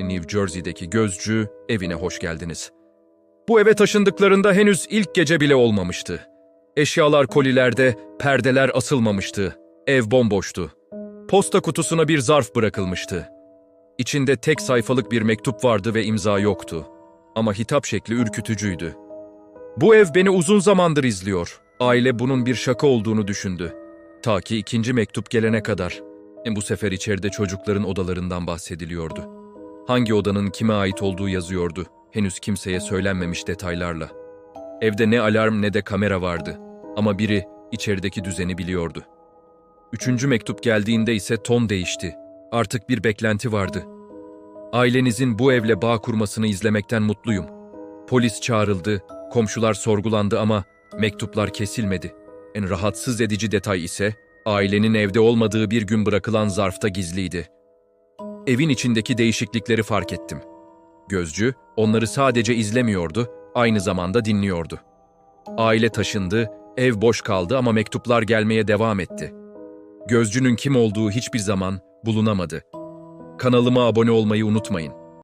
New Jersey'deki gözcü evine hoş geldiniz. Bu eve taşındıklarında henüz ilk gece bile olmamıştı. Eşyalar kolilerde, perdeler asılmamıştı. Ev bomboştu. Posta kutusuna bir zarf bırakılmıştı. İçinde tek sayfalık bir mektup vardı ve imza yoktu. Ama hitap şekli ürkütücüydü. Bu ev beni uzun zamandır izliyor. Aile bunun bir şaka olduğunu düşündü. Ta ki ikinci mektup gelene kadar. E, Bu sefer içeride çocukların odalarından bahsediliyordu. Hangi odanın kime ait olduğu yazıyordu. Henüz kimseye söylenmemiş detaylarla. Evde ne alarm ne de kamera vardı. Ama biri içerideki düzeni biliyordu. Üçüncü mektup geldiğinde ise ton değişti. Artık bir beklenti vardı. Ailenizin bu evle bağ kurmasını izlemekten mutluyum. Polis çağrıldı, komşular sorgulandı ama mektuplar kesilmedi. En rahatsız edici detay ise ailenin evde olmadığı bir gün bırakılan zarfta gizliydi. Evin içindeki değişiklikleri fark ettim. Gözcü onları sadece izlemiyordu, aynı zamanda dinliyordu. Aile taşındı, ev boş kaldı ama mektuplar gelmeye devam etti. Gözcünün kim olduğu hiçbir zaman bulunamadı. Kanalıma abone olmayı unutmayın.